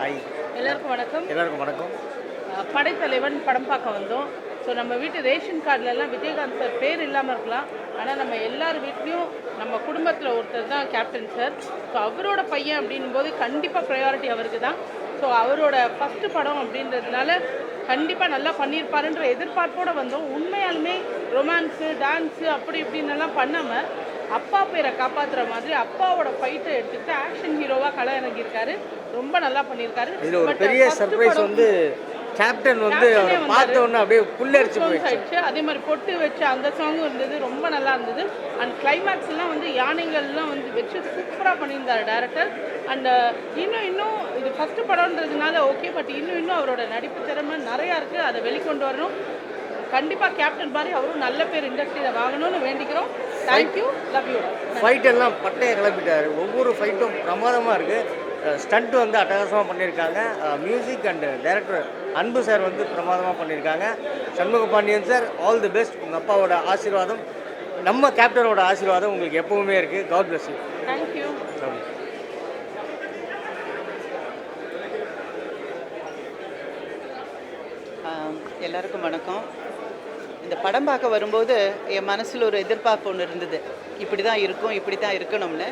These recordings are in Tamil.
ஹாய் எல்லாருக்கும் வணக்கம். எல்லாருக்கும் வணக்கம். படைத்தலைவன் படம் பார்க்க வந்தோம். ஸோ நம்ம வீட்டு ரேஷன் கார்டுல எல்லாம் விஜயகாந்த் சார் பேர் இல்லாமல் இருக்கலாம். ஆனால் நம்ம எல்லார் வீட்லேயும் நம்ம குடும்பத்தில் ஒருத்தர் தான் கேப்டன் சார் ஸோ அவரோட பையன் அப்படின்னும் போது கண்டிப்பாக ப்ரையாரிட்டி அவருக்கு தான். ஸோ அவரோட ஃபஸ்ட்டு படம் அப்படின்றதுனால கண்டிப்பாக நல்லா பண்ணியிருப்பாருன்ற எதிர்பார்ப்போடு வந்தோம். உண்மையாலுமே ரொமான்ஸு டான்ஸு அப்படி இப்படின்னு எல்லாம் பண்ணாமல் அப்பா பேரை காப்பாற்றுற மாதிரி அப்பாவோட ஃபைட்டை எடுத்துக்கிட்டு ஆக்ஷன் ஹீரோவாக கள இறங்கியிருக்காரு. ரொம்ப நல்லா பண்ணியிருக்காரு. இதில் ஒரு பெரிய சர்ப்ரைஸ் வந்து கேப்டன் வந்து. பார்த்த உடனே அப்படியே புல்லரிச்சு போயிடுச்சு. அதே மாதிரி பொட்டு வச்ச அந்த சாங்கும் இருந்தது. ரொம்ப நல்லா இருந்தது. அண்ட் கிளைமேக்ஸ்லாம் வந்து யானைகள்லாம் வந்து வச்சு சூப்பராக பண்ணியிருந்தார் டேரக்டர் அண்ட் இன்னும் இன்னும் இது ஃபஸ்ட்டு படம்ன்றதுனால ஓகே பட் இன்னும் இன்னும் அவரோட நடிப்பு திறமை நிறையா இருக்குது அதை வெளிக்கொண்டு வரணும். கண்டிப்பாக கேப்டன் மாதிரி அவரும் நல்ல பேர் இண்டஸ்ட்ரியில் வாங்கணும்னு வேண்டிக்கிறோம். தேங்க்யூ லவ் யூ ஃபைட் எல்லாம் பட்டையை கிளப்பிட்டாரு. ஒவ்வொரு ஃபைட்டும் பிரமாதமாக இருக்குது ஸ்டண்ட் வந்து அட்டகாசமாக பண்ணியிருக்காங்க. Music and director Anbu sir வந்து பிரமாதமாக பண்ணியிருக்காங்க. Shanmuga Pandian sir all the best உங்கள் அப்பாவோட ஆசீர்வாதம் நம்ம கேப்டனோட ஆசீர்வாதம் உங்களுக்கு எப்பவுமே இருக்குது காட் பிளஸ் யூ தேங்க்யூ எல்லாருக்கும் வணக்கம். இந்த படம் பார்க்க வரும்போது என் மனசில் ஒரு எதிர்பார்ப்பு ஒன்று இருந்தது. இப்படி தான் இருக்கும் இப்படி தான் இருக்கணும்னு.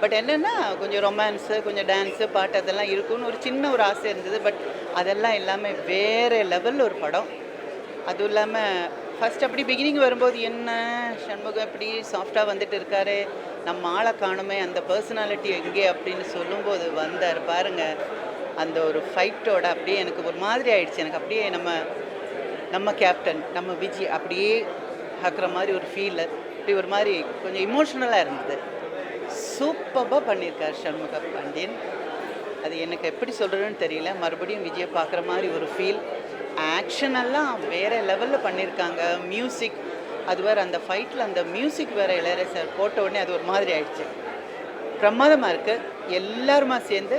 பட் என்னென்னா கொஞ்சம் ரொமான்ஸு கொஞ்சம் டான்ஸு பாட்டு அதெல்லாம் இருக்கும்னு ஒரு சின்ன ஒரு ஆசை இருந்தது. பட் அதெல்லாம் இல்லாமல் வேறு லெவலில் ஒரு படம். அதுவும் இல்லாமல் ஃபஸ்ட் அப்படி பிகினிங் வரும்போது என்ன சண்முகம் இப்படி சாஃப்டாக வந்துட்டு இருக்காரு. நம்ம ஆளை காணுமே அந்த பர்சனாலிட்டி எங்கே அப்படின்னு சொல்லும்போது வந்தார் பாருங்க. அந்த ஒரு ஃபைட்டோட அப்படியே எனக்கு ஒரு மாதிரி ஆயிடுச்சு. எனக்கு அப்படியே நம்ம நம்ம கேப்டன் நம்ம விஜய் அப்படியே ஆக்குற மாதிரி ஒரு ஃபீல் இப்படி ஒரு மாதிரி கொஞ்சம் இமோஷ்னலாக இருந்தது. சூப்பராக பண்ணியிருக்கார் சண்முக பாண்டியன். அது எனக்கு எப்படி சொல்கிறதுன்னு தெரியல. மறுபடியும் விஜயை பார்க்குற மாதிரி ஒரு ஃபீல் ஆக்ஷன் எல்லாம் வேறு லெவலில் பண்ணியிருக்காங்க. மியூசிக் அது வேறு அந்த ஃபைட்டில் அந்த மியூசிக் வேறு இளையராஜா சார் போட்ட உடனே அது ஒரு மாதிரி ஆயிடுச்சு. பிரமாதமாக இருக்குது எல்லாருமா சேர்ந்து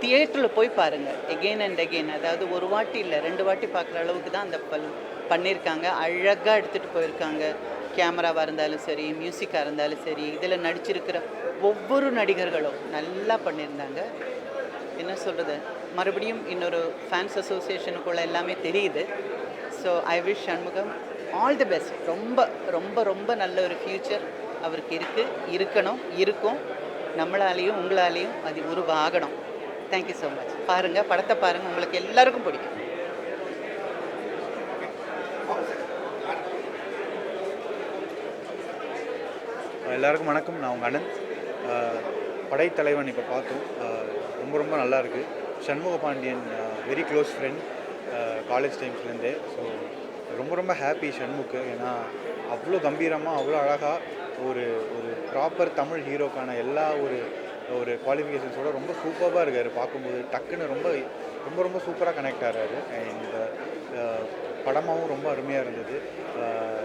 தியேட்டரில் போய் பாருங்கள் எகெயின் அண்ட் எகெயின் அதாவது ஒரு வாட்டி இல்லை ரெண்டு வாட்டி பார்க்குற அளவுக்கு தான் அந்த பல் பண்ணியிருக்காங்க. அழகாக எடுத்துகிட்டு போயிருக்காங்க. கேமராவாக இருந்தாலும் சரி மியூசிக்காக இருந்தாலும் சரி இதில் நடிச்சிருக்கிற ஒவ்வொரு நடிகர்களும் நல்லா பண்ணியிருந்தாங்க. என்ன சொல்கிறது மறுபடியும் இன்னொரு ஃபேன்ஸ் அசோசியேஷனுக்குள்ள எல்லாமே தெரியுது. So I wish Shanmugam all the best ரொம்ப ரொம்ப ரொம்ப நல்ல ஒரு ஃப்யூச்சர் அவருக்கு இருக்குது இருக்கணும் இருக்கும். நம்மளாலேயும் உங்களாலேயும் அது உருவாகணும். தேங்க்யூ ஸோ மச் பாருங்கள் படத்தை பாருங்கள் உங்களுக்கு எல்லாருக்கும் பிடிக்கும். எல்லாருக்கும் வணக்கம். நான் உங்கள் அனந்த் படைத்தலைவன் இப்போ பார்த்தோம். ரொம்ப ரொம்ப நல்லா இருக்குது Shanmuga Pandian very close friend college டைம்ஸ்லேருந்தே so ரொம்ப ரொம்ப ஹாப்பி சண்முக்கு. ஏன்னா அவ்வளோ கம்பீரமாக அவ்வளோ அழகாக ஒரு ஒரு ப்ராப்பர் தமிழ் ஹீரோக்கான எல்லா ஒரு ஒரு குவாலிஃபிகேஷன்ஸோட ரொம்ப சூப்பராக இருக்கார். பார்க்கும்போது டக்குன்னு ரொம்ப ரொம்ப ரொம்ப சூப்பராக கனெக்ட் ஆகிறாரு அண்ட் படமாகவும் ரொம்ப அருமையாக இருந்தது.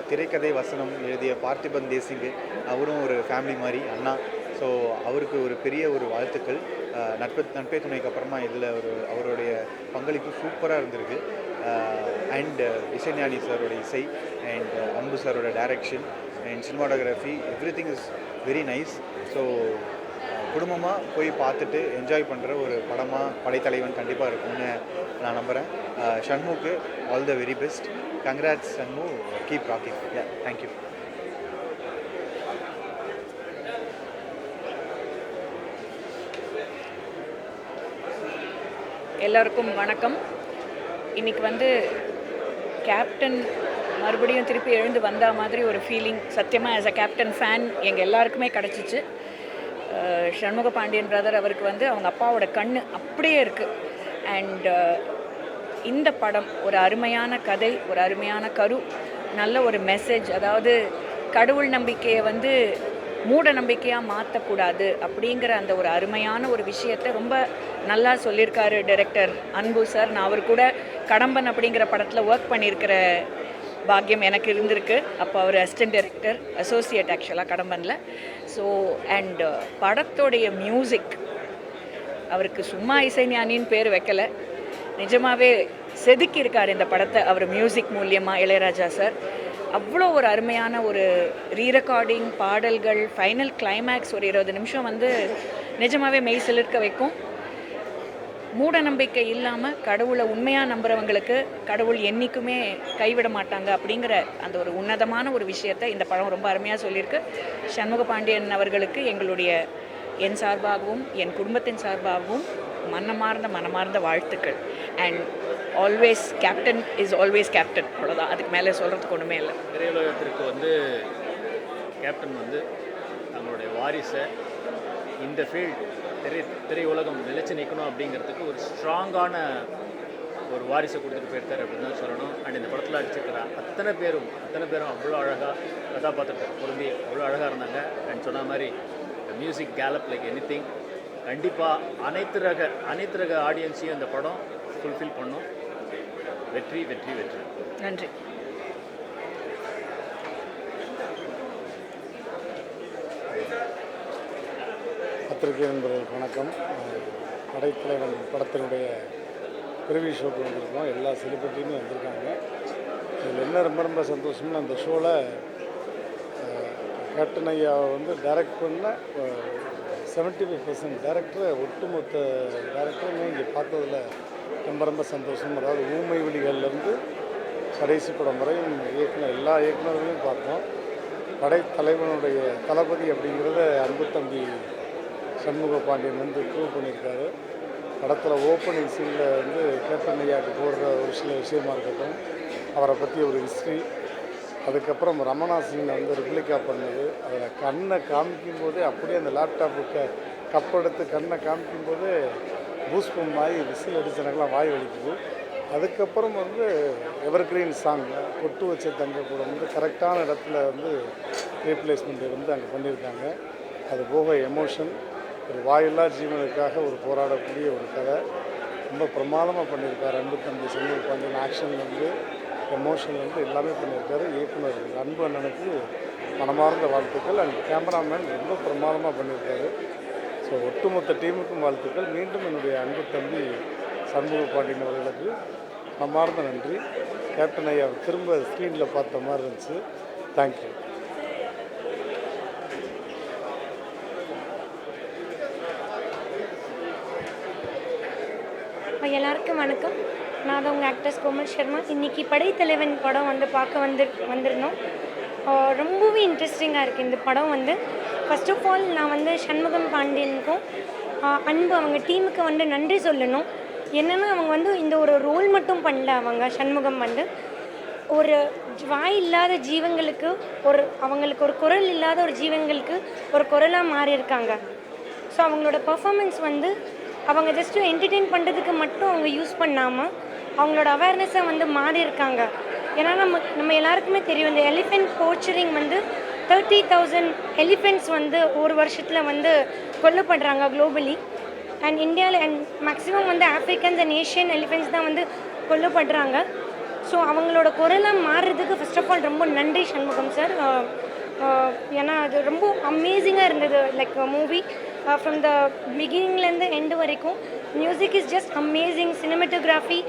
திரைக்கதை வசனம் எழுதிய பார்த்திபன் தேசிங்கு அவரும் ஒரு ஃபேமிலி மாதிரி அண்ணா. ஸோ அவருக்கு ஒரு பெரிய ஒரு வாழ்த்துக்கள். நட்பு நட்பே துணைக்கு அப்புறமா இதில் ஒரு அவருடைய பங்களிப்பு சூப்பராக இருந்திருக்கு. அண்ட் இசைஞானி சாரோட இசை அண்ட் அன்பு சாரோட direction and cinematography everything is very nice so குடும்பமாக போய் பார்த்துட்டு என்ஜாய் பண்ணுற ஒரு படமாக படைத்தலைவன் கண்டிப்பாக இருக்கும்னு நான் நம்புகிறேன் ஷண்முக்கு all the very best congrats Shanmu keep rocking ya thank you எல்லாருக்கும் வணக்கம். இன்றைக்கி வந்து கேப்டன் மறுபடியும் திருப்பி எழுந்து வந்த மாதிரி ஒரு ஃபீலிங் சத்தியமாக ஆஸ் அ கேப்டன் ஃபேன் எங்கள் எல்லாருக்குமே கிடச்சிச்சு. சண்முக பாண்டியன் பிரதர் அவருக்கு வந்து அவங்க அப்பாவோட கண் அப்படியே இருக்குது அண்ட் uh, இந்த படம் ஒரு அருமையான கதை ஒரு அருமையான கரு நல்ல ஒரு மெசேஜ் அதாவது கடவுள் நம்பிக்கையை வந்து மூட நம்பிக்கையாக மாற்றக்கூடாது அப்படிங்கிற அந்த ஒரு அருமையான ஒரு விஷயத்தை ரொம்ப நல்லா சொல்லியிருக்காரு டைரக்டர் அன்பு சார் நான் அவர் கூட கடம்பன் அப்படிங்கிற படத்தில் ஒர்க் பண்ணியிருக்கிற பாக்கியம் எனக்கு இருந்திருக்கு. அப்போ அவர் அசிஸ்டன்ட் டைரக்டர் அசோசியேட் ஆக்சுவலாக கடம்பனில். ஸோ அண்ட் படத்தோடைய மியூசிக் அவருக்கு சும்மா இசைஞானின்னு பேர் வைக்கலை. நிஜமாகவே செதுக்கியிருக்கார் இந்த படத்தை அவர் மியூசிக் மூலியமாக இளையராஜா சார் அவ்வளோ ஒரு அருமையான ஒரு ரீரெக்கார்டிங் பாடல்கள் ஃபைனல் கிளைமேக்ஸ் ஒரு இருபது நிமிஷம் வந்து நிஜமாகவே மெய் சிலிர்க்க வைக்கும். மூட நம்பிக்கை இல்லாமல் கடவுளை உண்மையாக நம்புறவங்களுக்கு கடவுள் என்றைக்குமே கைவிட மாட்டாங்க அப்படிங்கிற அந்த ஒரு உன்னதமான ஒரு விஷயத்தை இந்த படம் ரொம்ப அருமையாக சொல்லியிருக்கு. சண்முக பாண்டியன் அவர்களுக்கு எங்களுடைய என் சார்பாகவும் என் குடும்பத்தின் சார்பாகவும் மனமார்ந்த மனமார்ந்த வாழ்த்துக்கள். And always captain is always captain அவ்வளோதான் அதுக்கு மேலே சொல்கிறதுக்கு ஒன்றுமே இல்லை. திரையுலகத்திற்கு வந்து கேப்டன் வந்து நம்மளுடைய வாரிசை இந்த ஃபீல்ட் திரை திரையுலகம் நிலைச்சு நிற்கணும் அப்படிங்கிறதுக்கு ஒரு ஸ்ட்ராங்கான ஒரு வாரிசை கொடுத்துட்டு போயிருக்காரு அப்படின்னு தான் சொல்லணும். அண்ட் இந்த படத்தில் அடிச்சிருக்கிற அத்தனை பேரும் அத்தனை பேரும் அவ்வளோ அழகாக கதாபாத்திரத்தை பொருந்தி அவ்வளோ அழகாக இருந்தாங்க. அண்ட் சொன்ன மாதிரி மியூசிக் கேலப் லைக் எனி திங் கண்டிப்பாக அனைத்து ரக அனைத்து ரக ஆடியன்ஸையும் இந்த படம் ஃபுல்ஃபில் பண்ணும். வெற்றி வெற்றி வெற்றி. நன்றி. பத்திரிகை நண்பர்களுக்கு வணக்கம். படைத்தலைவன் படத்தினுடைய பிரிவி ஷோக்கு வந்திருக்கோம் எல்லா செலிபிரிட்டியுமே வந்திருக்காங்க. இதில் என்ன ரொம்ப ரொம்ப சந்தோஷம்னா அந்த ஷோவில் கேப்டன் ஐயாவை வந்து டைரக்ட் பண்ண செவன்ட்டி ஃபைவ் பர்சன்ட் டேரக்டரை ஒட்டுமொத்த டேரக்டருமே இங்கே பார்த்ததில் ரொம்ப ரொம்ப சந்தோஷம். அதாவது ஊமை விழிகள்லேருந்து கடைசி படம் வரையும் இயக்குனர் எல்லா இயக்குநர்களையும் பார்த்தோம். படைத்தலைவனுடைய தளபதி அப்படிங்கிறத அன்பு தம்பி சண்முக பாண்டியன் வந்து ப்ரூவ் பண்ணியிருக்காரு. படத்தில் ஓப்பனிங் சீனில் வந்து கேப்டன் ஐயாவுக்கு போடுற ஒரு சில விஷயமா இருக்கட்டும் அவரை பற்றி ஒரு ஹிஸ்ட்ரி அதுக்கப்புறம் ரமணா சீனை வந்து ரிப்ளிகா பண்ணது. அதில் கண்ணை காமிக்கும் போதே அப்படியே அந்த லேப்டாப்புக்கு கப்பெடுத்து கண்ணை காமிக்கும் போதே பூஸ்பம் ஆகி விசில் அடிச்சனக்கெல்லாம் வாய் வலிக்குது. அதுக்கப்புறம் வந்து எவர்கிரீன் சாங் கொட்டு வச்ச தங்க கூட வந்து கரெக்டான இடத்துல வந்து ரீப்ளேஸ்மெண்ட் வந்து அங்கே பண்ணியிருக்காங்க. அது போக எமோஷன் ஒரு வாயில்லா ஜீவனுக்காக ஒரு போராடக்கூடிய ஒரு கதை. ரொம்ப பிரமாதமாக பண்ணியிருக்காரு அன்பு தம்பி செந்தில் பாண்டியன். ஆக்ஷன் வந்து எமோஷன் வந்து எல்லாமே பண்ணியிருக்காரு. இயக்குனர் அன்பு அண்ணனுக்கு மனமார்ந்த வாழ்த்துக்கள். அண்ட் கேமராமேன் ரொம்ப பிரமாதமாக பண்ணியிருக்காரு. ஸோ ஒட்டுமொத்த டீமுக்கும் வாழ்த்துக்கள். மீண்டும் என்னுடைய அன்பு தம்பி சண்முக பாண்டியன் அவர்களுக்கு மனமார்ந்த நன்றி. கேப்டன் ஐயா திரும்ப ஸ்க்ரீனில் பார்த்த மாதிரி இருந்துச்சு. தேங்க்யூ எல்லாருக்கும் வணக்கம். நான் தான் உங்கள் ஆக்டர்ஸ் கோமல் சர்மா. இன்றைக்கி படைத்தலைவன் படம் வந்து பார்க்க வந்து வந்திருந்தோம். ரொம்பவே இன்ட்ரெஸ்டிங்காக இருக்குது இந்த படம் வந்து. ஃபர்ஸ்ட் ஆஃப் ஆல் நான் வந்து சண்முகம் பாண்டியனுக்கும் அன்பு அவங்க டீமுக்கு வந்து நன்றி சொல்லணும். என்னென்னா அவங்க வந்து இந்த ஒரு ரோல் மட்டும் பண்ணல அவங்க சண்முகம் வந்து. ஒரு வாய் இல்லாத ஜீவங்களுக்கு ஒரு அவங்களுக்கு ஒரு குரல் இல்லாத ஒரு ஜீவங்களுக்கு ஒரு குரலாக மாறியிருக்காங்க. ஸோ அவங்களோட பர்ஃபார்மன்ஸ் வந்து அவங்க ஜஸ்ட்டு என்டர்டெயின் பண்ணுறதுக்கு மட்டும் அவங்க யூஸ் பண்ணாமல் அவங்களோட அவேர்னஸை வந்து மாறி இருக்காங்க. ஏன்னா நம்ம நம்ம எல்லாருக்குமே தெரியும் இந்த எலிஃபென்ட் போர்ச்சரிங் வந்து தேர்ட்டி தௌசண்ட் எலிஃபென்ட்ஸ் வந்து ஒரு வருஷத்தில் வந்து கொல்லப்படுறாங்க குளோபலி அண்ட் இந்தியாவில் அண்ட் மேக்ஸிமம் வந்து ஆஃப்ரிக்கன்ஸ் அண்ட் ஏஷியன் எலிஃபென்ட்ஸ் தான் வந்து கொல்லப்படுறாங்க ஸோ அவங்களோட குரலாக மாறுறதுக்கு ஃபஸ்ட் ஆஃப் ஆல் ரொம்ப நன்றி சண்முகம் சார் ஏன்னா அது ரொம்ப அமேசிங்காக இருந்தது லைக் மூவி ஃப்ரம் த பிகினிங்லேருந்து எண்டு வரைக்கும் music is just amazing cinematography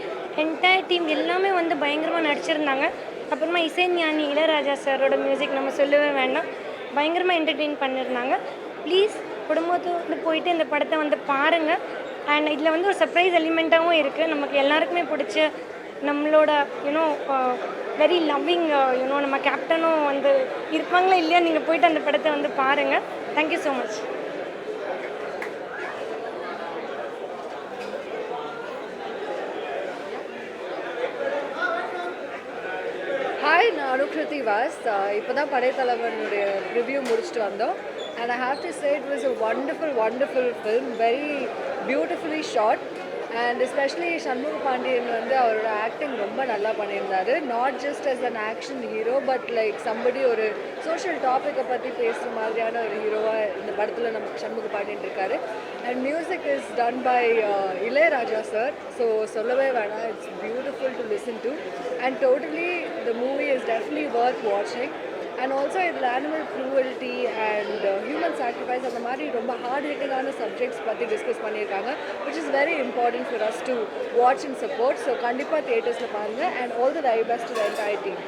entire team எல்லாமே வந்து பயங்கரமாக நடிச்சிருந்தாங்க. அப்புறமா இசைஞானி இளையராஜா சாரோட மியூசிக் நம்ம சொல்லவே வேண்டாம். பயங்கரமாக என்டர்டெயின் பண்ணியிருந்தாங்க ப்ளீஸ் குடும்பத்தோடு போயிட்டு இந்த படத்தை வந்து பாருங்கள் அண்ட் இதில் வந்து ஒரு சர்ப்ரைஸ் எலிமெண்ட்டாகவும் இருக்குது நமக்கு எல்லாருக்குமே பிடிச்ச நம்மளோட யூனோ வெரி லவ்விங் யூனோ நம்ம கேப்டனும் வந்து இருப்பாங்களா இல்லையா? நீங்கள் போயிட்டு அந்த படத்தை வந்து பாருங்கள் thank you so much hi நான் வாஸ் இப்போ தான் படைத்தலைவனுடைய ரிவ்யூ முடிச்சுட்டு வந்தோம். And I have to say it was a wonderful wonderful film very beautifully shot and especially Shanmuga Pandian வந்து அவரோட ஆக்டிங் ரொம்ப நல்லா பண்ணியிருந்தாரு. Not just as an action hero but like somebody ஒரு சோஷியல் டாப்பிக்கை பற்றி பேசுகிற மாதிரியான ஒரு ஹீரோவாக இந்த படத்தில் நமக்கு சண்முக பாண்டியன் இருக்காரு. And music is done by Ilaiyaraaja sir so சொல்லவே வேணாம். It's beautiful to listen to and totally the movie is definitely work வாட்சிங் அண்ட் ஆல்சோ இதில் animal cruelty and human sacrifice அந்த மாதிரி ரொம்ப ஹார்ட் ஹிட்டிங்கான சப்ஜெக்ட்ஸ் பற்றி டிஸ்கஸ் பண்ணியிருக்காங்க which is very important for us to watch and support so கண்டிப்பாக தியேட்டர்ஸில் பாருங்கள் and all the very best the entire team